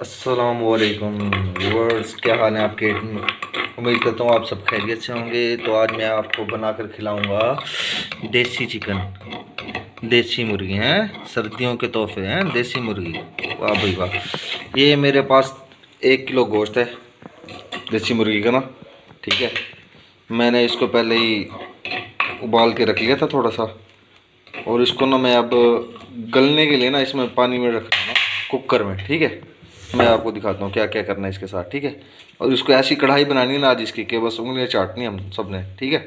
असलकुम व्यूअर्स क्या हाल है आपके? उम्मीद करता हूँ आप सब खैरियत से होंगे। तो आज मैं आपको बनाकर खिलाऊँगा देसी चिकन देसी मुर्गी हैं। सर्दियों के तोहफे हैं, देसी मुर्गी। वाह भाई वाह। ये मेरे पास एक किलो गोश्त है, देसी मुर्गी का ना। ठीक है। मैंने इसको पहले ही उबाल के रख लिया था थोड़ा सा। और इसको ना मैं अब गलने के लिए ना इसमें पानी में रख रहा हूँ, कुकर में। ठीक है। मैं आपको दिखाता हूँ क्या क्या करना है इसके साथ, ठीक है? और इसको ऐसी कढ़ाई बनानी है ना आज इसकी कि बस उंगलियाँ चाटनी हम सबने ठीक है?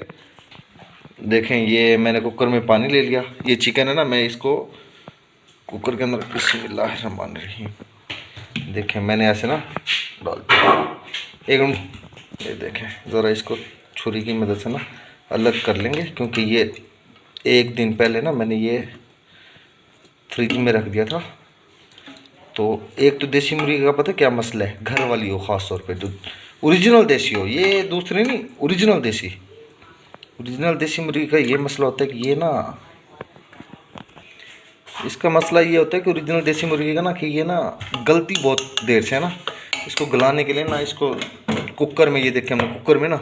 देखें, ये मैंने कुकर में पानी ले लिया। ये चिकन है ना, मैं इसको कुकर के अंदर बिस्मिल्लाहमान रही देखें, मैंने ऐसे ना डाल एक ये देखें, ज़रा इसको छुरी की मदद से ना अलग कर लेंगे, क्योंकि ये एक दिन पहले ना मैंने ये फ्रिज में रख दिया था। तो एक तो देसी मुर्गी का पता क्या मसला है? घर वाली हो ख़ास तौर पे दूध। ओरिजिनल देसी हो, ये दूसरी नहीं ओरिजिनल देसी। ओरिजिनल देसी मुर्गी का ये मसला होता है कि ये ना, इसका मसला ये होता है कि ओरिजिनल देसी मुर्गी का ना कि ये ना गलती बहुत देर से है ना, इसको गलाने के लिए ना इसको कुकर में, ये देखें हमने कुकर में ना,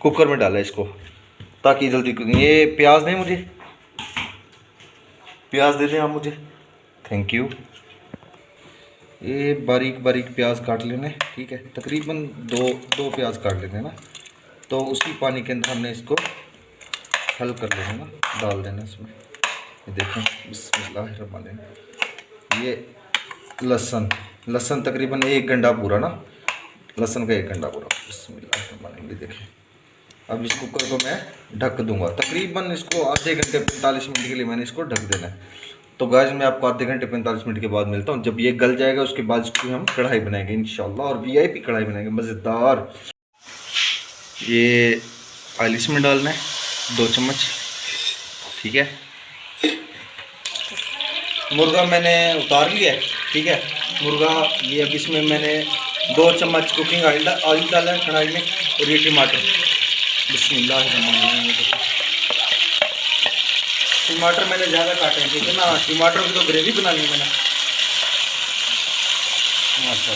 कुकर में डाला इसको, ताकि जल्दी ये प्याज दें मुझे। प्याज दे दें आप मुझे। थैंक यू ये बारीक बारीक प्याज काट लेने, ठीक है? तकरीबन दो दो प्याज काट लेने ना? तो उसी पानी के अंदर हमने इसको हल कर लेना ना, डाल देना इसमें। ये देखें, बिस्मिल्लाह ये लहसन लहसन तकरीबन एक घंटा पूरा ना? लहसन का एक घंटा पूरा, बिस्मिल्लाह ये देखें। अब इस कुकर को मैं ढक दूँगा। तकरीबन इसको आधे घंटे पैंतालीस मिनट के लिए मैंने इसको ढक देना है। तो गाय मैं आपको आधे घंटे, पैंतालीस मिनट के बाद मिलता हूँ। जब ये गल जाएगा, उसके बाद इसकी हम कढ़ाई बनाएँगे इन और वीआईपी कढ़ाई बनाएँगे। मज़ेदार। ये ऑयल इसमें डालना है, दो चम्मच। ठीक है? मुर्गा मैंने उतार लिया ठीक है? मुर्गा, ये अब इसमें मैंने दो चम्मच कुकिंग ऑयल ऑयल डाला है कढ़ाई में, और ये टमाटर। बिस्मिल्लाह टमाटर मैंने ज़्यादा काटे हैं ठीक है ना? टमाटर की तो ग्रेवी बनानी है मैंने। टमाटर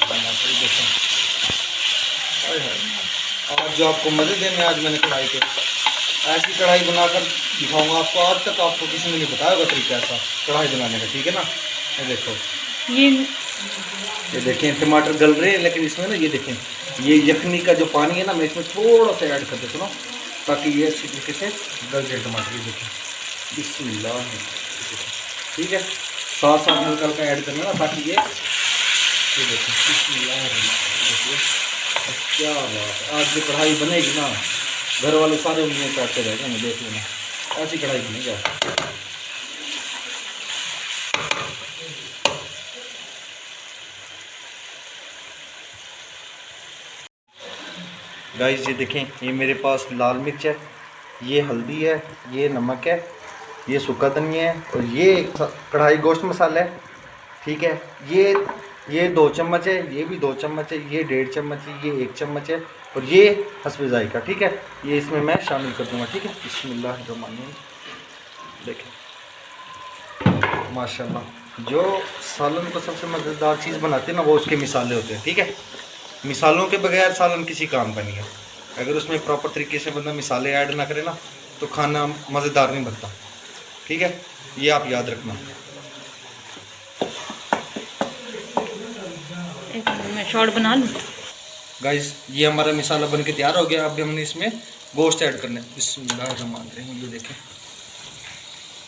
देखें। आज जो आपको मज़े देने आज मैंने कढ़ाई के। ऐसी कढ़ाई बनाकर दिखाऊँगा आपको। आज तक आपको किसी ने नहीं बताया होगा तरीका ऐसा कढ़ाई बनाने का ठीक है ना? ये देखो। ये ये देखें टमाटर गल रहे हैं लेकिन इसमें ना ये देखें ये यखनी का जो पानी है ना मैं इसमें थोड़ा सा ऐड कर देता हूँ ताकि ये अच्छी तरीके से गल जाए टमाटर ये देखें। ठीक है? साथ साथ हल्का हल्का ऐड करना ताकि ये ये क्या बात आज जो कढ़ाई बनेगी ना, घर वाले सारे उंगलियाँ काटते रह जाएँगे देख लेना। ऐसी कढ़ाई बनेगी गाइस ये देखें, ये मेरे पास लाल मिर्च है, ये हल्दी है, ये नमक है ये सूखा धनिया है और ये कढ़ाई गोश्त मसाला है, ठीक है? ये ये दो चम्मच है, ये भी दो चम्मच है, ये डेढ़ चम्मच है, ये एक चम्मच है और ये हसब का, ठीक है? ये इसमें मैं शामिल कर दूँगा, ठीक है? बसमिल्लाह देखें। माशाल्लाह, जो सालन को सबसे मज़ेदार चीज़ बनाते हैं ना, वो उसके मिसाले होते हैं, ठीक है? मिसालों के बगैर सालन किसी काम का नहीं है। अगर उसमें प्रॉपर तरीके से बंदा मिसाले ऐड ना करे ना तो खाना मज़ेदार नहीं बनता। ठीक है? ये आप याद रखना। शॉर्ट बना लूँ? गाइस ये हमारा मिसाला बन के तैयार हो गया। अभी हमने इसमें गोश्त ऐड करना है ये देखें।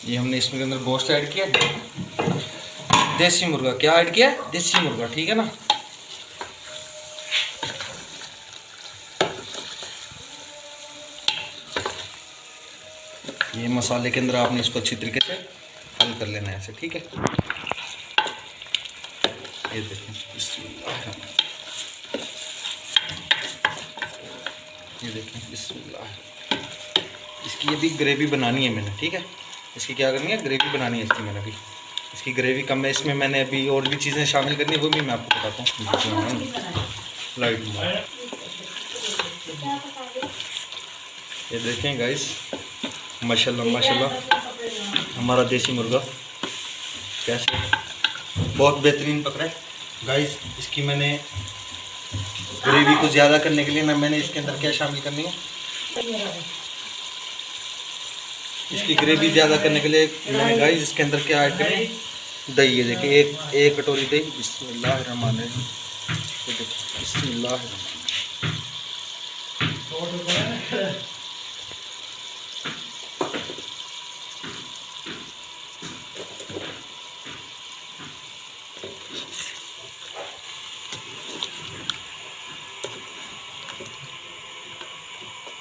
ये हमने इसमें के अंदर गोश्त ऐड किया। देसी मुर्गा क्या ऐड किया? देसी मुर्गा ठीक है ना? मसाले के अंदर आपने इसको अच्छी तरीके से हल कर लेना है ऐसे ठीक है? ये देखें ये देखें बिस्मिल्लाह। इसकी ये भी ग्रेवी बनानी है मैंने ठीक है? इसकी क्या करनी है? ग्रेवी बनानी है इसकी मैंने अभी। इसकी ग्रेवी कम है इसमें मैंने अभी और भी चीज़ें शामिल करनी है वो भी मैं आपको बताता हूँ। लाइट ये देखें गाइस माशाल्लाह माशाल्लाह। हमारा देसी मुर्गा। कैसे? बहुत बेहतरीन पकड़ा है। गाइस इसकी मैंने ग्रेवी को ज़्यादा करने के लिए ना मैंने इसके अंदर क्या शामिल करनी है? इसकी ग्रेवी ज़्यादा करने के लिए मैंने गाइस इसके अंदर क्या ऐड करनी दही है देखिए एक एक कटोरी दही। बिस्मिल्लाह रहमान बिस्मिल्लाह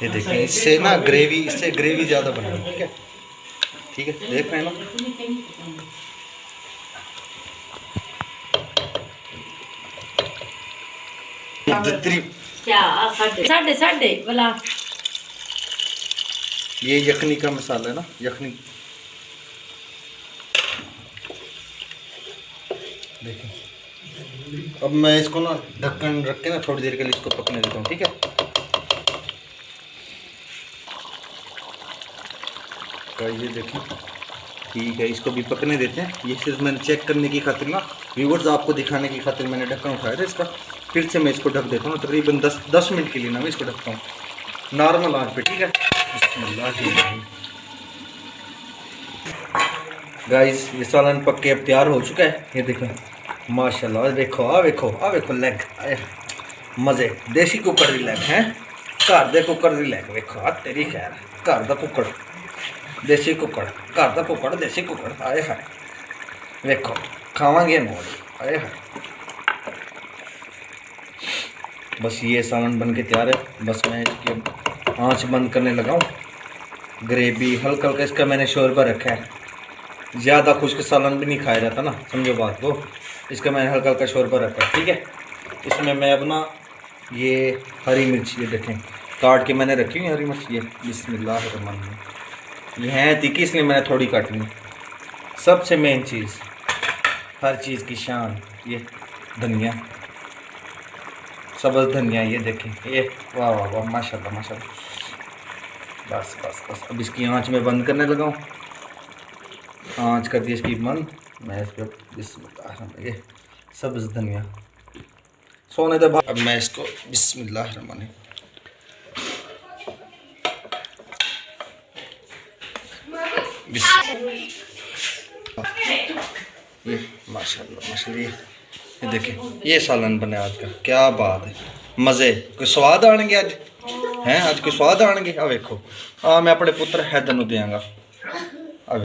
ये देखिए इससे ना ग्रेवी इससे ग्रेवी ज़्यादा बनेगी ठीक है? ठीक है देख रहे हैं ना? क्या साढ़े साढ़े साढ़े ये यखनी का मसाला है ना यखनी। देखिए। अब मैं इसको ना ढक्कन रख के ना थोड़ी देर के लिए इसको पकने देता हूँ ठीक है? तो ये देखिए। ठीक है, इसको भी पकने देते हैं। ये सिर्फ़ मैंने चेक करने की खातिर ना व्यूवर्स आपको दिखाने की खातिर मैंने ढक्कन उठाया था इसका। फिर से मैं इसको ढक देता हूँ, तकरीबन दस दस मिनट के लिए ना मैं इसको ढकता हूँ। नॉर्मल आँच पे, ठीक है? गाइस ये सालन पक के अब तैयार हो चुका है। ये देखें, माशाल्लाह देखो, आ देखो आ देखो लेग मज़े। देसी कुकर दी लेग हैं। घर दे कुकर दी लेग देखो, आ तेरी खैर। घर दा कुकर। देसी कुकर घर दा कुकर देसी कुकर आए हाय। देखो, खावांगे मोड़ आए हाय। बस ये सालन बन के तैयार है। बस मैं इसकी आँच बंद करने लगा हूँ। ग्रेवी हल्का हल्का इसका मैंने शोरबा रखा है। ज़्यादा खुश्क सालन भी नहीं खाया जाता ना, समझो बात को। इसका मैंने हल्का हल्का शोरबा रखा है, ठीक है? इसमें मैं अपना ये हरी मिर्च ये देखें। काट के मैंने रखी हुई हरी मिर्च, ये बिस्मिल्लाह हैं तीखी इसलिए मैंने थोड़ी काटी है सबसे मेन चीज़, हर चीज़ की शान, ये धनिया। सब्ज़ धनिया, ये देखें ये, वाह वाह वाह, माशाल्लाह माशाल्लाह। बस बस बस, अब इसकी आँच में बंद करने लगा हूँ। आँच कर दी इसकी बंद। मैं इस पर ये, सब्ज़ धनिया। सोने दे अब मैं इसको, बिस्मिल्लाह रहमान। ये माशाल्लाह माशाल्लाह ये ये देखिए ये सालन बने आज का क्या बात है मज़े कोई स्वाद आएंगे आज हैं ਅੱਜ ਕੋਈ ਸਵਾਦ ਆਣਗੇ ਆ ਵੇਖੋ ਆ ਮੈਂ ਆਪਣੇ ਪੁੱਤਰ ਹੈਦਨ ਨੂੰ ਦਿਆਂਗਾ